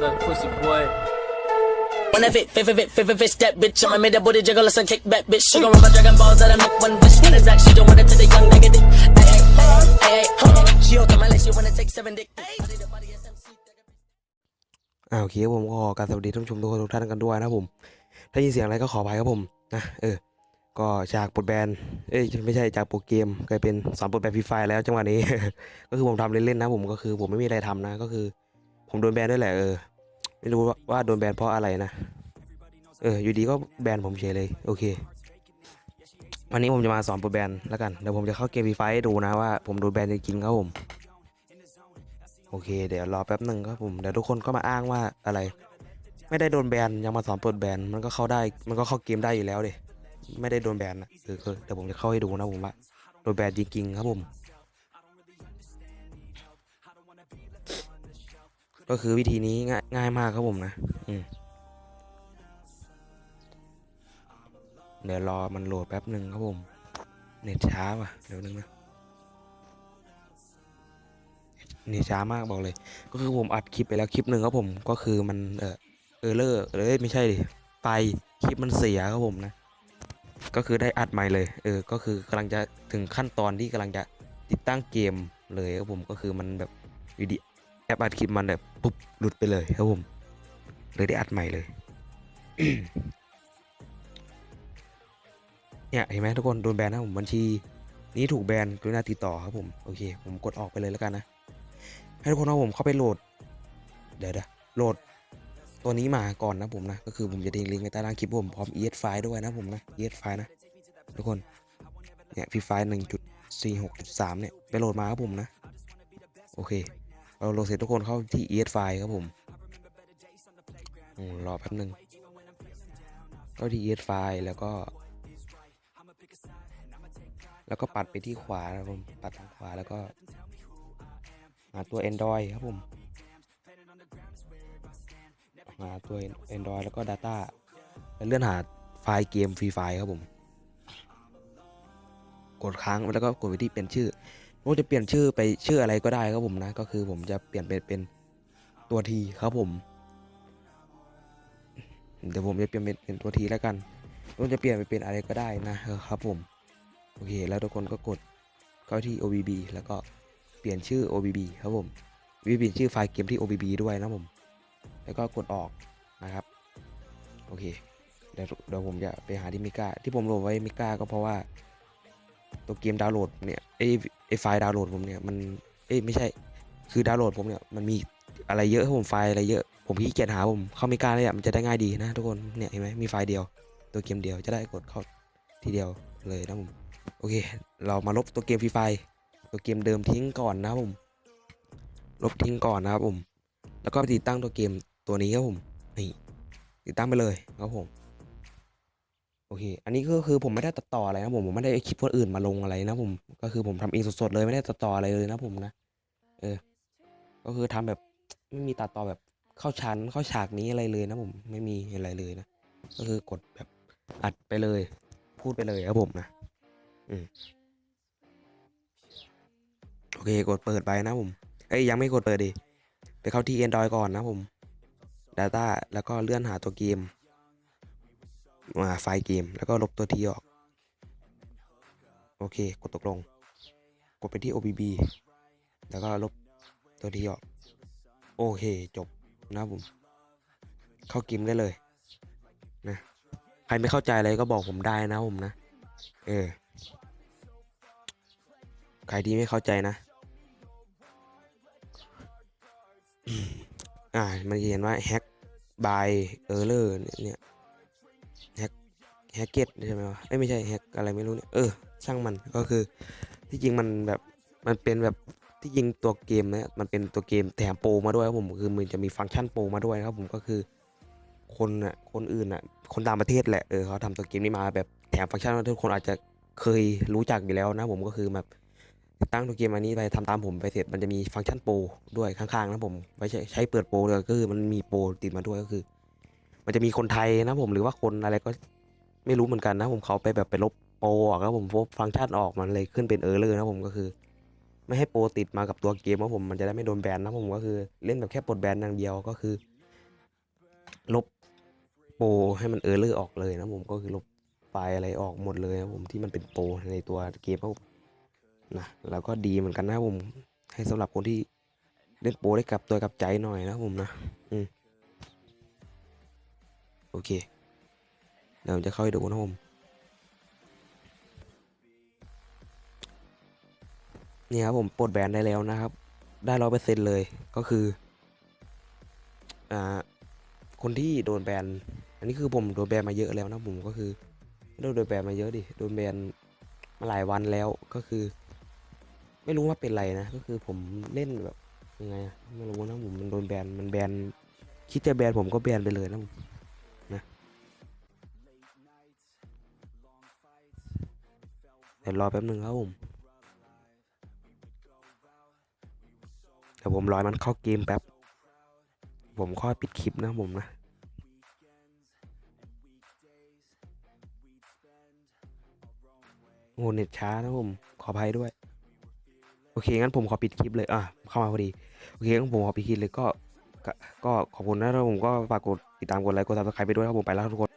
That pussy boy. When I fit, fit, fit, fit, fit, fit, fit, step, bitch. I'ma make that booty jiggle, listen, kick back, bitch. She gon' run my dragon balls out of make one wish. When it's act, she don't want it to the young negative. Ay, ay, ay, ay, ay. She hold to my leg, she wanna take seven dick. Body to body, SMC. อ่าโอเคครับผมก็ขอการสวัสดีท่านผู้ชมทุกคนทุกท่านกันด้วยนะครับผม ถ้ายินเสียงอะไรก็ขออภัยครับผมนะเออ ก็จากปลดแบน เอ้ยไม่ใช่จากโปรเกมกลายเป็นสอนปลดแบนฟรีไฟแล้วจังหวะนี้ ก็คือผมทำเล่นๆนะผมก็คือผมไม่มีอะไรทำนะก็คือ ผมโดนแบนด้วยแหละเออ ไม่รู้ว่าโดนแบนเพราะอะไรนะ เออ อยู่ดีก็แบนผมเฉยเลย โอเค วันนี้ผมจะมาสอนปลดแบนแล้วกัน เดี๋ยวผมจะเข้าเกมฟรีไฟให้ดูนะว่าผมโดนแบนจริงๆครับผม โอเค เดี๋ยวรอแป๊บหนึ่งครับผม เดี๋ยวทุกคนก็มาอ้างว่าอะไร ไม่ได้โดนแบนยังมาสอนปลดแบนมันก็เข้าได้ มันก็เข้าเกมได้อยู่แล้วเดไม่ได้โดนแบนนะเออคือเดี๋ยวผมจะเข้าให้ดูนะผมว่าโดนแบนจริงๆครับผม ก็คือวิธีนี้ง่ายง่ายมากครับผมนะอืเดี๋ยวรอมันโหลดแป๊บหนึ่งครับผม เน็ตช้าว่ะเดี๋ยวนึงนะเน็ตช้ามากบอกเลย ก็คือผมอัดคลิปไปแล้วคลิปหนึ่งครับผม ก็คือมันเออเออเลอร์เลยไม่ใช่ดิไฟคลิปมันเสียครับผมนะ ก็คือได้อัดใหม่เลย เออ ก็คือกำลังจะถึงขั้นตอนที่กำลังจะติดตั้งเกมเลยครับผมก็คือมันแบบอยู่ดี แอปอัดคลิปมันแบบปุ๊บหลุดไปเลยครับผมเลยได้อัดใหม่เลย เนี่ยเห็นไหมทุกคนโดนแบนนะผมบัญชี นี้ถูกแบนกรุณาติดต่อครับผมโอเค ผมกดออกไปเลยแล้วกันนะให้ทุกคนเอาผมเข้าไปโหลด เดี๋ยวเดี๋ยวโหลดตัวนี้มาก่อนนะผมนะ ก็คือผมจะทิ้งลิงก์ไว้ใต้ล่างคลิปผมพร้อม ES ไฟล์ด้วยนะผมนะ ES ไฟล์นะ ทุกคนเนี่ยฟีไฟล์หนึ่งจุดสี่หกจุดสามเนี่ยไปโหลดมาครับผมนะ โอเค เราโหลดเสร็จทุกคนเข้าที่ ES ไฟล์ครับผมรอแป๊บหนึ่งเข้าที่ ES ไฟล์แล้วก็ แล้วก็ปัดไปที่ขวาครับผมปัดทางขวาแล้วก็หาตัว Android ครับผมหาตัว Android แล้วก็ Data แล้วเลื่อนหาไฟล์เกมฟรีไฟล์ครับผม กดค้างแล้วก็กดไปที่เปลี่ยนชื่อ ผมจะเปลี่ยนชื่อไปชื่ออะไรก็ได้ครับผมนะ ก็คือผมจะเปลี่ยนเป็นเป็นตัวทีครับผม เดี๋ยวผมจะเปลี่ยนเป็นเป็นตัวทีแล้วกันผมจะเปลี่ยนไปเป็นอะไรก็ได้นะครับผม โอเค แล้วทุกคนก็กดเข้าที่ OBB แล้วก็เปลี่ยนชื่อ OBB ครับผมวิเปลี่ยนชื่อไฟล์เกมที่ OBB ด้วยนะผม แล้วก็กดออกนะครับ โอเค เดี๋ยวเดี๋ยวผมจะไปหาที่มิก้าที่ผมโหลดไว้มิก้าก็เพราะว่า ตัวเกมดาวน์โหลดเนี่ยไอไอไฟล์ดาวน์โหลดผมเนี่ยมันเอ้ไม่ใช่ คือดาวน์โหลดผมเนี่ยมันมีอะไรเยอะผมไฟล์อะไรเยอะผมขี้เกียจหาผมเข้ามิก้าเลยอะมันจะได้ง่ายดีนะทุกคนเนี่ยเห็นไหมมีไฟล์เดียว ตัวเกมเดียวจะได้กดเข้าทีเดียวเลยนะผมโอเค เรามาลบตัวเกมฟรีไฟตัวเกมเดิมทิ้งก่อนนะผม ลบทิ้งก่อนนะครับผม แล้วก็ไปติดตั้งตัวเกมตัวนี้ครับผมนี่ติดตั้งไปเลยครับผม โอเค อันนี้ก็คือผมไม่ได้ตัดต่ออะไรนะผมผมไม่ได้คลิปคนอื่นมาลงอะไรนะผม ก็คือผมทำเองสดๆเลยไม่ได้ตัดต่ออะไรเลยนะผมนะ เออ ก็คือทำแบบไม่มีตัดต่อแบบเข้าชั้นเข้าฉากนี้อะไรเลยนะผมไม่มีอะไรเลยนะ ก็คือกดแบบอัดไปเลย พูดไปเลยครับผมนะ อืมโอเค กดเปิดไปนะผม เอ้ยยังไม่กดเปิดดิ ไปเข้าที่ Android ก่อนนะผม Data แล้วก็เลื่อนหาตัวเกม ไฟล์เกม แล้วก็ลบตัวทีออก โอเค กดตกลง กดไปที่ OBB แล้วก็ลบตัวทีออก โอเค จบนะผม เข้าเกมได้เลย นะ ใครไม่เข้าใจอะไรก็บอกผมได้นะผมนะ เออ ใครที่ไม่เข้าใจนะอ่า มันจะเห็นว่า hack by error เนี่ย แฮกแฮกเก็ตใช่ไหมวะไม่ใช่แฮกอะไรไม่รู้เนี่ยเออช่างมันก็คือที่จริงมันแบบมันเป็นแบบที่จริงตัวเกมเนี่ยมันเป็นตัวเกมแถมโปรมาด้วยครับผมคือมันจะมีฟังก์ชันโปรมาด้วยครับผมก็คือคนอะคนอื่นอะคนต่างประเทศแหละเออเขาทำตัวเกมนี้มาแบบแถมฟังก์ชันทุกคนอาจจะเคยรู้จักอยู่แล้วนะผมก็คือแบบตั้งตัวเกมอันนี้ไปทำตามผมไปเสร็จมันจะมีฟังก์ชันโปรด้วยข้างๆนะผมไว้ใช้ใช้เปิดโปรเลยก็คือมันมีโปรติดมาด้วยก็คือ มันจะมีคนไทยนะผมหรือว่าคนอะไรก็ไม่รู้เหมือนกันนะผมเขาไปแบบไปลบโปรออกครับผมฟังก์ชันออกมันเลยขึ้นเป็นเออร์เลอร์นะผมก็คือ ไม่ให้โปรติดมากับตัวเกมนะผมมันจะได้ไม่โดนแบนนะผมก็คือเล่นแบบแค่ปลดแบนอย่างเดียวก็คือ ลบโปรให้มันเออร์เลอร์ออกเลยนะผมก็คือลบไฟล์อะไรออกหมดเลยนะผมที่มันเป็นโปรในตัวเกมครับผมนะแล้วก็ดีเหมือนกันนะผมให้สำหรับคนที่เล่นโปรได้กลับตัวกลับใจหน่อยนะผมนะ อืม โอเค เดี๋ยวจะเข้าไปดูนะผมนี่ครับผมปลดแบนได้แล้วนะครับ ได้ร้อยเปอร์เซ็นเลยก็คือ อ่า คนที่โดนแบน อันนี้คือผมโดนแบนมาเยอะแล้วนะผมก็คือไม่ได้โดนแบนมาเยอะดิ โดนแบนมาหลายวันแล้วก็คือ ไม่รู้ว่าเป็นไรนะ ก็คือผมเล่นแบบยังไงอะไม่รู้นะผมมันโดนแบน มันแบน คิดจะแบนผมก็แบนไปเลยนะผม เดี๋ยวรอแป๊บนึงครับผมเดี๋ยวผมรอมันเข้าเกมแป๊บ ผมค่อยปิดคลิปนะผมนะโอ้เน็ตช้านะผม ขออภัยด้วย โอเค งั้นผมขอปิดคลิปเลย อะ เข้ามาพอดี โอเค งั้นผมขอปิดคลิปเลยก็ ก็ขอบคุณนะแล้วผมก็ฝากกดติดตามกดไลค์กดซับสไครป์ไปด้วยครับผมไปแล้วทุกคน